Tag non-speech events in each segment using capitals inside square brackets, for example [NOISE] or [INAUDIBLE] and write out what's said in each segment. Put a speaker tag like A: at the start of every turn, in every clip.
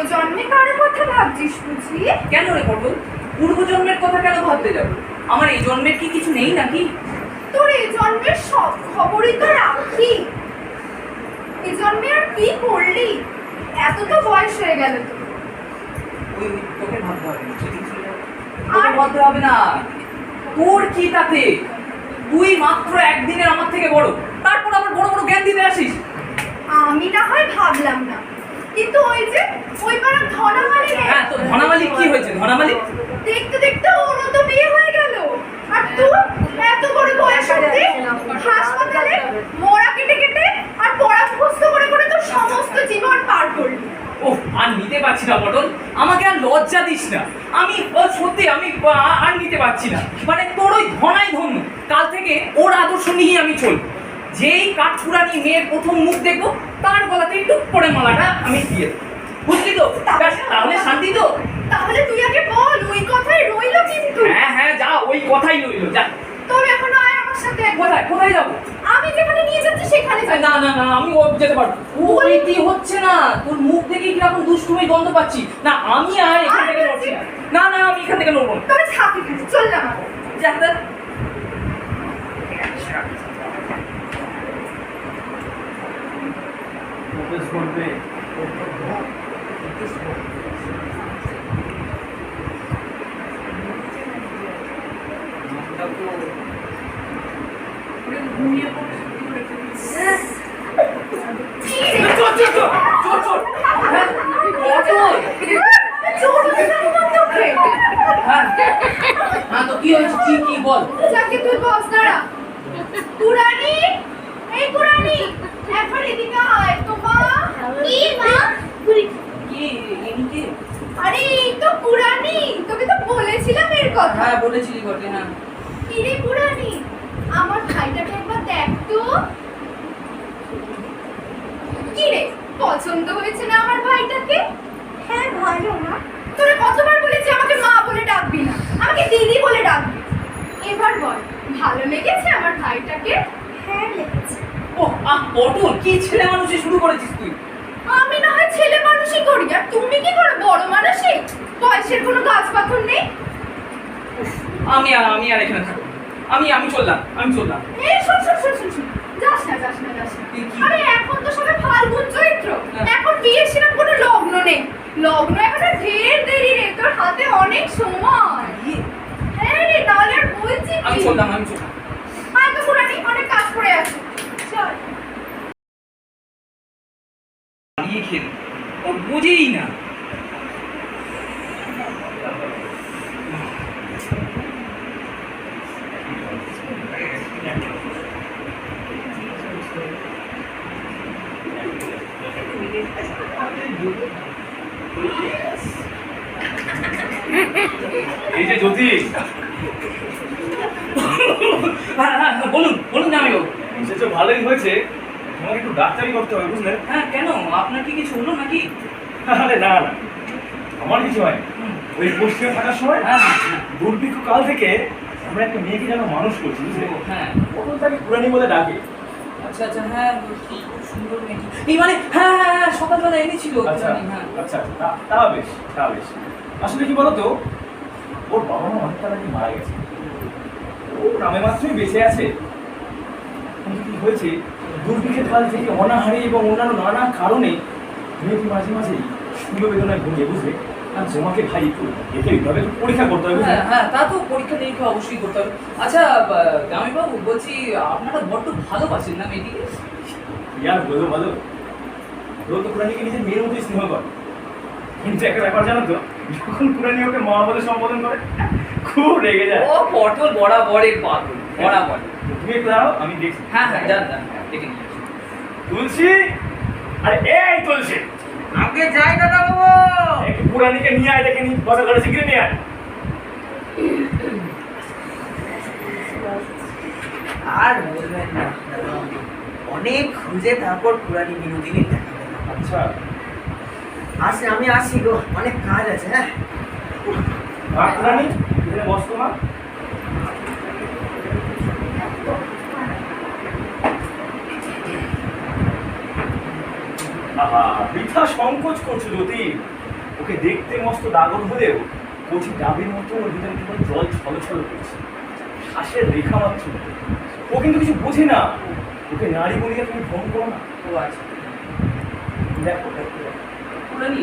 A: পূর্বজন্মে কারও কথা ভাবছিস বুঝি?
B: কেন রে পটল? পূর্বজন্মের কথা কেন ভাবতে যাব? আমার এই জন্মের কি কিছু নেই নাকি?
A: তোর এই জন্মের সব খবরই তো রাখি। এই জন্মে আর কি করলি? এত তো বয়স হয়ে গেল তোর।
B: ওই ওই তোকে ভাবতে হবে না।
A: আর-
B: ভাবতে হবে না। তোর কি তাতে? তুই মাত্র একদিনের আমার থেকে বড়। তারপর আবার বড় বড় জ্ঞান দিতে আসিস।
A: আমি না হয় ভাবলাম না। কিন্তু ওই যে ওই পাড়া ধনামালি
B: হ্যাঁ তো ধনামালি কি হয়েছে? ধনামালি
A: দেখতে দেখতে ওরও তো বিয়ে হয়ে গেল। আর তোর এত বড় বয়স অব্দি হাসপাতালে মরা কেটে কেটে আর পড়া মুখস্থ করে করে তো সমস্ত জীবন পার করলি।
B: ও আর নিতে পারছি না পটল। আমাকে আর লজ্জা দিস না। আমি ও, সত্যি আমি আর নিতে পারছি না। মানে তোর ওই ধনাই ধন্য। কাল থেকে ওর আদর্শ নিয়েই আমি চলবো। যেই কাঠছুড়ানি মেয়ের প্রথম মুখ দেখব তার গলাতে টুক করে মালাটা আমি দিয়ে। বুঝলি তো? তাহলে শান্তি তো?
A: তাহলে তুই আগে বল ওই কথাই রইল কিন্তু।
B: হ্যাঁ হ্যাঁ যা ওই কথাই রইল যা।
A: তবে এখন আয় আমার সাথে।
B: কোথায় কোথায় যাব?
A: আমি যেখানে নিয়ে যাচ্ছি সেখানে
B: যাই না না না আমি ও যেতে পারব ওই কি হচ্ছে না। তোর মুখ থেকে কীরকম দুষ্টুমি গন্ধ পাচ্ছি। না আমি আর এখান থেকে নড়ছি না। না আমি এখান থেকে নড়বো
A: তবে থাক চল না।
B: যা, চল, চল, চল। হ্যাঁ, তো কি হয়েছে? কি, কি বল?
A: যাকে তুই বস দাঁড়া কুরানি এই কুরানি একবার এদিকে আয় তো মা কি মা
B: কি, ইনি কে?
A: আরে এই তো কুরানি তোকে তো বলেছিলাম এর কথা।
B: হ্যাঁ, বলেছিলি বটে, হ্যাঁ।
A: কি রে কুরানি আমার ভাইটাকে একবার দেখ তো। কি রে পছন্দ হয়েছে না আমার ভাইটাকে? হ্যাঁ ভালো না তোরে কতবার বলেছি আমাকে মা বলে ডাকবি না? আমাকে দিদি বলে ডাকবি। এবার বল ভালো লেগেছে আমার ভাইটাকে? হ্যাঁ লেগেছে।
B: ও, আহ, পটল, কি ছেলে মানুষই শুরু করেছিস তুই?
A: আমি না হয় ছেলে মানুষই করি। আর তুমি কি করো বড় মানুষই? বয়সের কোনো গাছ পাথর
B: আমি আর আমি আর এখানে থাকব আমি আমি চললাম আমি চললাম।
A: এই শোন শোন শোন শোন শোন। যাস না যাস না যাস না।
B: কি, কি?
A: আরে এখন তো সবে ফাল্গুন চৈত্র।
B: হ্যাঁ।
A: এখন বিয়ের সেরকম কোনো লগ্ন নেই। লগ্ন এখন ঢের দেরি রে তোর হাতে অনেক সময়। হ্যাঁ রে আর বলছি
B: আমি চললাম আমি চললাম।
A: তো অনেক কাজ আছে। চল।
B: ও বুঝেই না।
C: এই যে জ্যোতি।
B: হ্যাঁ হ্যাঁ হ্যাঁ, বলুন বলুন জামাইবাবু
C: এসেছ ভালোই হয়েছে। তোমাকে একটু ডাক্তারি করতে হবে বুঝলে?
B: হ্যাঁ কেন? আপনার কি কিছু হলো নাকি?
C: আরে না না। আমার কিছু হয় ওই পশ্চিমে থাকার সময়
B: হ্যাঁ
C: দুর্ভিক্ষ কাল থেকে আমরা একটা মেয়েকে যেন মানুষ করছি বুঝলে?
B: হ্যাঁ।
C: কখন তাকে পুরানি বলে ডাকে।
B: আচ্ছা আচ্ছা হ্যাঁ সুন্দর মেয়েটি। এই মানে হ্যাঁ হ্যাঁ হ্যাঁ সকালবেলা এনেছিল
C: আচ্ছা
B: হ্যাঁ।
C: আচ্ছা তা- বেশ তা বেশ। আসলে কি বলতো ওর বাবা মা অনেক তাড়াতাড়ি মারা গেছে। ও নামে মাত্রই বেঁচে আছে। কিন্তু কি হয়েছে দুর্ভিক্ষের কাল থেকে অনাহারে এবং অন্যান্য নানা কারণে মেয়েটি মাঝে মাঝেই শুলো বেদনায় ভুগে বুঝলে? তোমাকে ভাই একটু দেখে হবে পরীক্ষা করতে হবে
B: হ্যাঁ হ্যাঁ তা তো পরীক্ষা নিরীক্ষা অবশ্যই করতে হবে। আচ্ছা জামাইবাবু বলছি আপনারা বড্ড ভালোবাসেন না মেয়েটিকে?
C: ইয়ার বলো বলো। ও তো পুরানিকে নিজের মেয়ের মতোই স্নেহ করে। কিন্তু একটা ব্যাপার জানো তো যখন পুরানি ওকে মা বলে সম্বোধন করে খুব রেগে যায়।
B: ও পটল বরাবরের পাগল বরাবর।
C: তুমি একটু দাঁড়াও আমি দেখছি।
B: হ্যাঁ হ্যাঁ যান যান দেখে নিয়ে।
C: তুলসী আরে এই তুলসী!
B: আগে যাই দাদা বাবু
C: একটু পুরানিকে নিয়ে আয় দেখে নি বছর ঘরে শিখে নিয়ে আয়।
D: আর বলবেন না অনেক খুঁজে তারপর পুরানি বিনোদিনী দেখা।
C: আচ্ছা।
D: আসে আমি আসি গো অনেক কাজ আছে হ্যাঁ।
C: পুরানি এখানে বস তো বৃথা সংকোচ করছ জ্যোতি ওকে দেখতে মস্ত দাগর হলেও কচি ডাবের মতো ওর ভিতরে কেবল জল ছলছল করছে। শ্বাসের রেখা মাত্র। ও কিন্তু কিছু বোঝে না। ওকে নারী বলিয়া তুমি ভ্রম করো না।
B: ও আছে।
C: দেখো দেখো দেখো।
B: কুড়ানি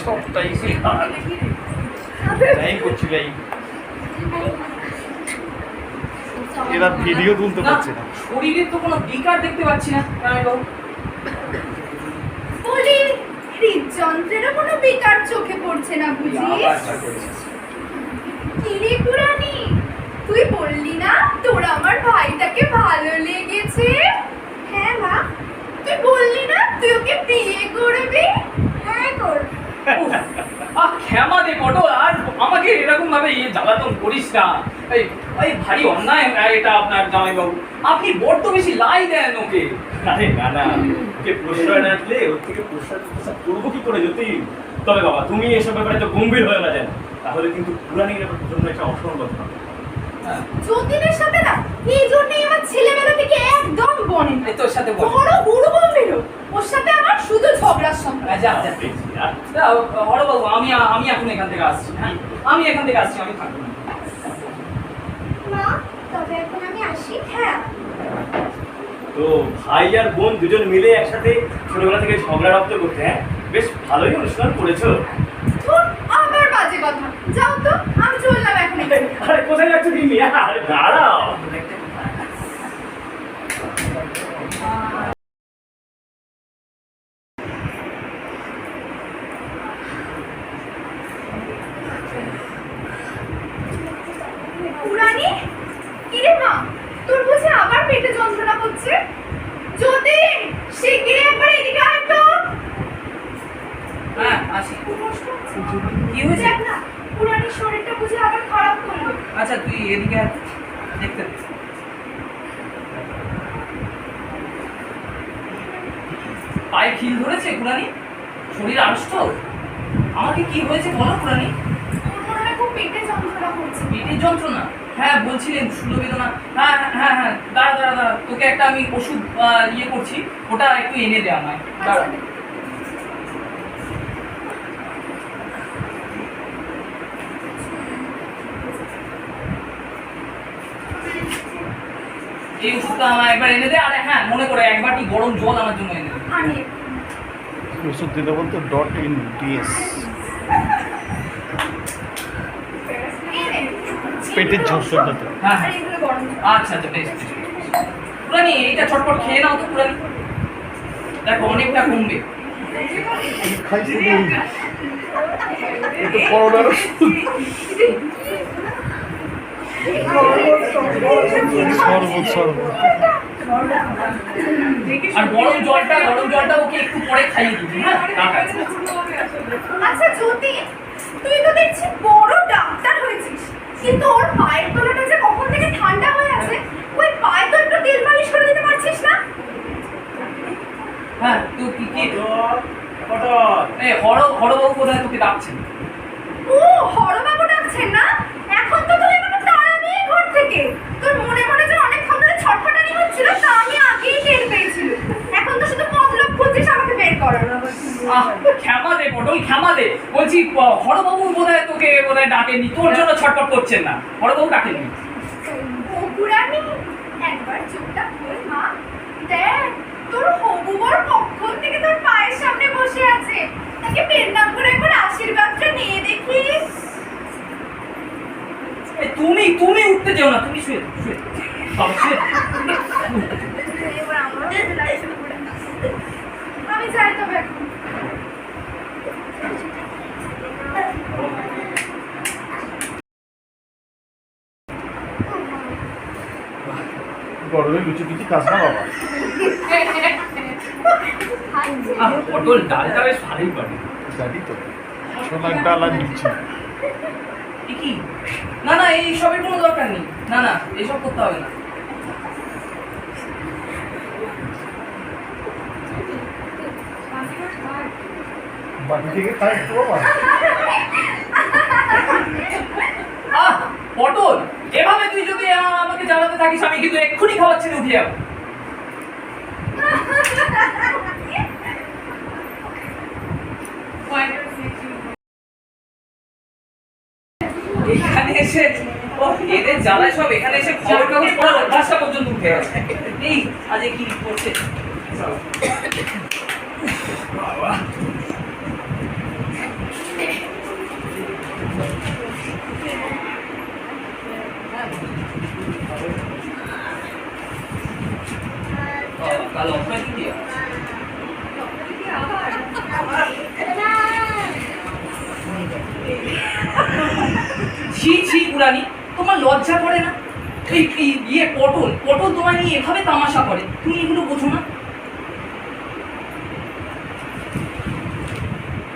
C: সবটাই বেকার। যাই।
E: এরা ভিডিও তুলতে পারছে না।
B: শরীরের তো কোনো বিকার দেখতে পাচ্ছি না জামাইবাবু
A: হৃদযন্ত্রেরও কোনো বিকার চোখে পড়ছে না বুঝি কিরে পুরানি তুই বললি না তোর আমার ভাইটাকে ভালো লেগেছে হ্যাঁ মা তুই বললি না তুই ওকে বিয়ে করবি হ্যাঁ করবি
B: উফ, আহ ক্ষমা দে পটল আর আমাকে এরকম ভাবে ইয়ে জ্বালাতন করিস না। এই ভারী অন্যায় এটা আপনার জামাইবাবু। আপনি বড্ড বেশি লাই দেন ওকে।
C: আরে না না, ওকে প্রশ্রয় না দিলে ওর থেকে প্রশ্রয় করব কি করে যদি? তবে বাবা, তুমি এসব ব্যাপারে তো গম্ভীর হয়ে না যেন তাহলে কিন্তু পুরানির জন্য একটা অসম্ভব
A: যতীনের সাথে না এই জন্যই আমার ছেলেবেলা থেকে একদম বনে না।
B: তোর সাথে
A: বড় বুড়ো গম্ভীর ওর সাথে আমার শুধু ঝগড়ার সম্পর্ক।
B: যা যা হরবাবু আমি আমি এখন এখান থেকে আসছি হ্যাঁ? আমি এখান থেকে আসছি আমি থাকব না।
A: মা তবে এখন আমি আসি হ্যাঁ?
C: তো ভাই আর বোন দুজন মিলে একসাথে ছোটবেলা থেকে ঝগড়া রপ্ত করতে হ্যাঁ? বেশ ভালোই অনুষ্ঠান করেছ।
A: আবার বাজে কথা। যাও তো আমি চললাম এখন
C: আরে কোথায় যাচ্ছ তুমি দাঁড়াও
A: পুরানি কিরে মা তোর বুঝি আবার পেটে যন্ত্রণা করছে যদি শিগগিরই একবার এদিকে আয় তো
B: হ্যাঁ আসি কি হয়েছে
A: না পুরানির শরীরটা বুঝি আবার খারাপ করল।
B: আচ্ছা তুই এদিকে দেখতে পায়ে খিল ধরেছে কুরানি শরীর আড়ষ্ট? আমাকে কি হয়েছে বলো
A: খুব পেটে যন্ত্রণা
B: পেটের যন্ত্রণা? হ্যাঁ বলছিলেন শুলো বেদনা। হ্যাঁ হ্যাঁ, হ্যাঁ হ্যাঁ দাঁড়া দাঁড়া দাঁড়া তোকে একটা আমি ওষুধ আহ, ইয়ে করছি ওটা একটু এনে দে আমায়। দাঁড়া।
A: আচ্ছা,
B: এই ওষুধটা আমার একবার এনে দে আরে হ্যাঁ মনে করে একবার কি গরম জল আমার জন্য এনে দে।
E: ওষুধ দিতে বলতো ডট ইন ডিএস। পেটের ঝরঝরটাতে
B: হ্যাঁ হ্যাঁ।
A: এগুলো গরম জল।
B: আচ্ছা আচ্ছা বেশ। পুরানি এইটা ছটপট খেয়ে নাও তো পুরানি দেখো অনেকটা কমবে।
E: খাইছি করোনার ওষুধ। [LAUGHS] শরবত শরবত
B: আর গরম জলটা গরম জলটা ওকে একটু পরে খাইয়ে দিবি হ্যাঁ?
A: আচ্ছা জ্যোতি তুই তো দেখছি বড় ডাক্তার হয়েছিস। কিন্তু ওর পায়ের তলাটা যে কখন থেকে ঠান্ডা হয়ে আছে ওই পায়ে তো একটু তেল মালিশ করে দিতে পারছিস না?
B: হ্যাঁ তো কি কি? হর হরবাবু কোথায় তোকে ডাকছেন
A: ও হরবাবু ডাকছেন না এখন তো তুই আমাকে তাড়া নিয়ে ঘর থেকে তোর মনে মনে যে অনেকক্ষণ ধরে ছটফটানি হচ্ছিল তা আমি আগেই টের পেয়েছিল এখন তো শুধু মতলব খুঁজছিস আমাকে বের করার
B: আহ ক্ষমা দে পটল ক্ষমা দে। বলছি হরবাবু বোধহয় তোকে বোধহয় ডাকেননি। তোর জন্য ছটপট করছেন না। হরবাবু ডাকেননি।
A: ও একবার চোখটা খোল মা। দেখ তোর হবু বর কখন থেকে তোর পায়ের সামনে বসে আছে? তাকে পেন্নাম করে একবার আশীর্বাদটা নিয়ে দেখিস
B: তুমি তুমি উঠতে যেও না তুমি শুয়ে শুয়ে। শুয়ে থাকো।
A: এবার আমারও যেতে লাগছে পুরা। আমি যাই তবে এখন।
E: গরমে লুচি টুচি খাস না বাবা।
B: পটল ডালটা বেশ ভালোই পারে
E: জানি তো ছোলার ডাল আর লুচি
B: কি? না না এই সবের কোনো দরকার নেই। না না এইসব করতে হবে না।
E: তো
B: পটল, এভাবে তুই যদি আমাকে জ্বালাতে থাকিস, আমি কিন্তু এক্ষুনি খাওয়ার ছেড়ে উঠে যাব এখানে এসে এদের জ্বালায় সব, এখানে এসে খবর কাগজ পড়ার অভ্যাসটা পর্যন্ত উঠে গেছে। এই আজকে কি করছে? কাল অফার কি ছি ছি পুরানি তোমার লজ্জা করে না এই ইয়ে পটল পটল তোমার নিয়ে এভাবে তামাশা করে তুমি এগুলো বোঝো না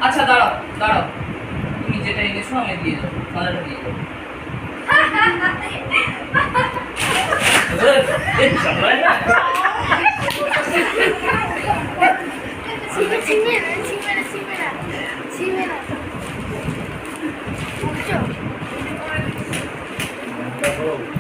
B: আচ্ছা দাঁড়াও দাঁড়াও তুমি যেটা এনেছো আমি দিয়ে যাব খানাটা দিয়ে
A: 지금 지민아, 지민아, 지민아,
C: 지민아. 없죠?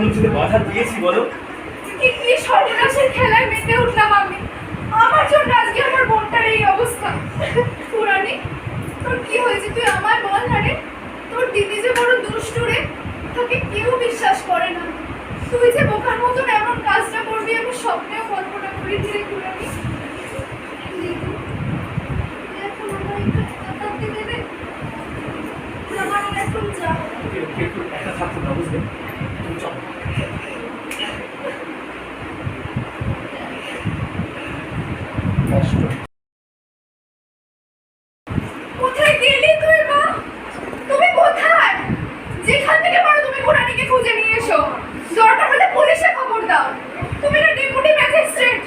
C: কোনো কিছুতে বাধা দিয়েছি বলো?
A: কি সর্বনাশের খেলায় মেতে উঠলাম আমি? আমার জন্য আজকে আমার বোনটার এই অবস্থা। পুরানি তোর কি হয়েছে? তুই আমার বল না রে তোর দিদি যে বড় দুষ্টু রে তাকে কেউ বিশ্বাস করে না। তুই যে বোকার মতন এমন কাজটা করবি আমি স্বপ্নেও কল্পনা করি রে পুরানি একা থাকতে আমার এখন
C: একা না বুঝলে তুমি চলো কষ্ট
A: কোথায় গেলি তুই মা তুমি কোথায় যেখান থেকে পারো তুমি পুরানিকে খুঁজে নিয়ে এসো দরকার হলে পুলিশে খবর দাও তুমি না ডেপুটি ম্যাজিস্ট্রেট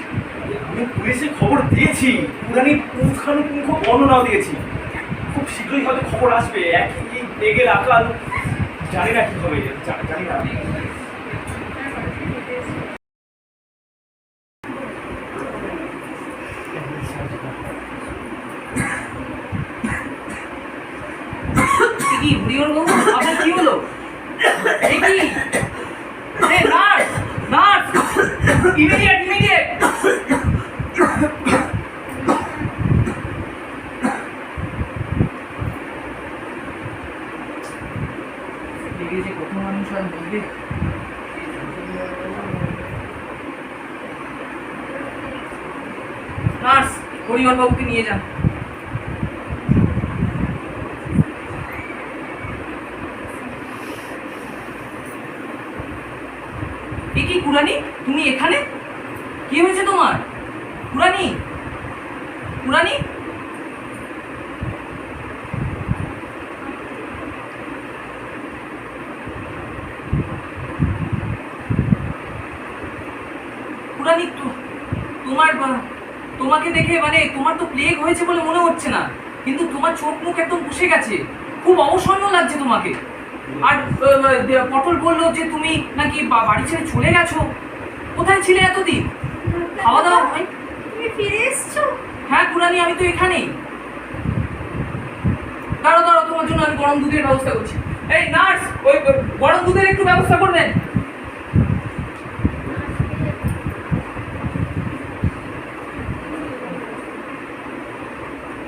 C: আমি পুলিশে খবর দিয়েছি পুরানি পুঙ্খানুপুঙ্খ বর্ণনাও দিয়েছি খুব শীঘ্রই হয়তো খবর আসবে একই বেগের আকাল জানি না কি হবে জা- জানি না
B: এ কি হরিহর বাবু আপনার কি হলো এ কি এ nurse nurse immediate immediate nurse Harihar বাবুকে নিয়ে যান এ কি কুরানি তুমি এখানে কি হয়েছে তোমার কুরানি কুরানি কুরানি তো- তোমার বা- তোমাকে দেখে মানে তোমার তো প্লেগ হয়েছে বলে মনে হচ্ছে না। কিন্তু তোমার চোখ মুখ একদম বসে গেছে। খুব অবসন্ন লাগছে তোমাকে। আর পটল বলল যে তুমি নাকি বাড়ি ছেড়ে চলে গেছো। কোথায় ছিলে এতদিন? খাওয়া দাওয়া হয়?
A: তুমি ফিরে এসছো?
B: হ্যাঁ কুরানি আমি তো এখানেই। দাঁড়ো দাঁড়ো তোমার জন্য আমি গরম দুধের ব্যবস্থা করছি। এই নার্স ওই গরম দুধের একটু ব্যবস্থা করবেন?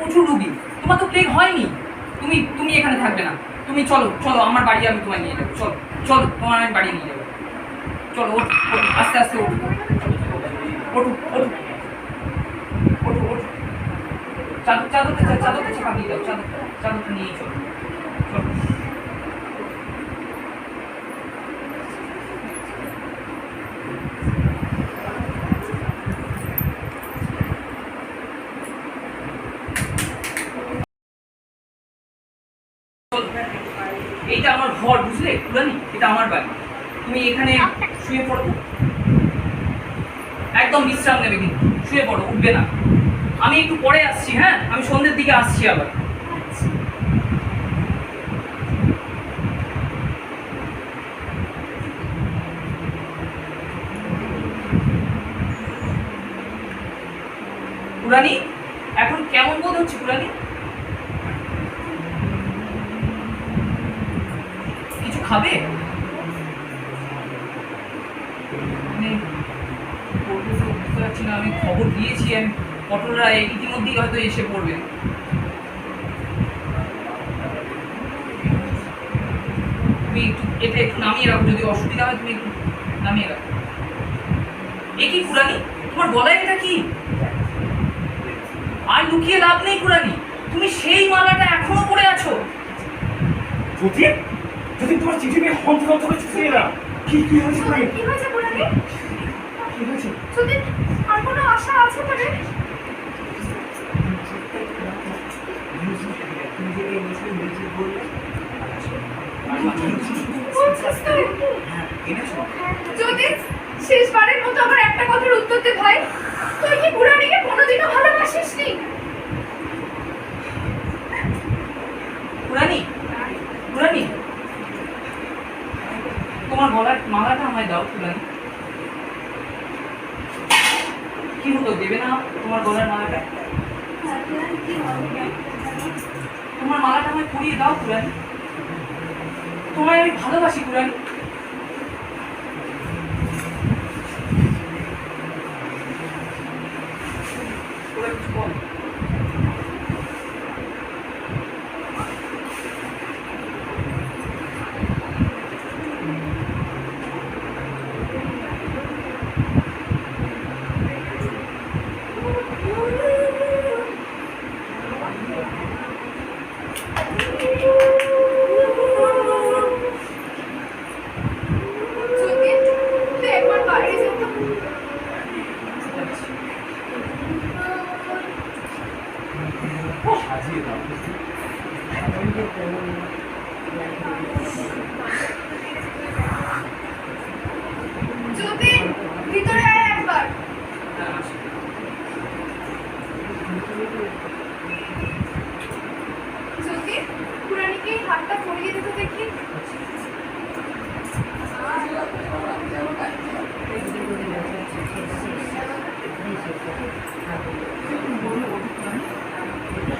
B: প্রচুর রুগী। তোমার তো প্লেগ হয়নি। তুমি তুমি এখানে থাকবে না। তুমি চলো চলো, আমার বাড়ি আমি তোমায় নিয়ে যাব। চলো চলো, তোমার আমি বাড়ি নিয়ে যাব। চলো আস্তে আস্তে চাদর চাদর চাদর চাদর নিয়ে চলো। এইটা আমার ঘর, বুঝলে? পুরানি এটা আমার বাড়ি। তুমি এখানে শুয়ে পড়ো। একদম বিশ্রাম নেবে কিন্তু। শুয়ে পড়ো, উঠবে না। আমি একটু পরে আসছি হ্যাঁ? আমি সন্ধ্যের দিকে আসছি আবার। পুরানি এখন কেমন বোধ হচ্ছে পুরানি কিছু খাবে? মানে বুঝতে পারছি না, আমি খবর দিয়েছি আমি পটলরা ইতিমধ্যেই হয়তো এসে পড়বে। তুমি একটু এটা একটু নামিয়ে রাখো, যদি অসুবিধা হয় তুমি একটু নামিয়ে রাখো। এ কি পুরানি তোমার গলায় এটা কি? আর লুকিয়ে লাভ নেই পুরানি তুমি সেই মালাটা এখনও পরে আছো।
C: যদি তোমার চিঠি পেয়ে হন্ত হন্ত করে ছুটে এলাম কি কি হয়েছে ভাই?
A: কি হয়েছে পুরানি
C: কি হয়েছে?
A: যদি আর কোনো আশা আছে তুই
D: হ্যাঁ
A: যদি শেষবারের মতো আমার একটা কথার উত্তর দে ভাই তুই কি বুড়ানিকে কোনোদিনও ভালোবাসিস নি
B: পুরানি পুরানি তোমার গলার মালাটা আমায় দাও পুরানি কি হতো দেবে না তোমার গলার মালাটা? তোমার মালাটা আমায় পরিয়ে দাও পুরানি তোমায় আমি ভালোবাসি পুরানি 그리고 뭐를
F: 어디까지?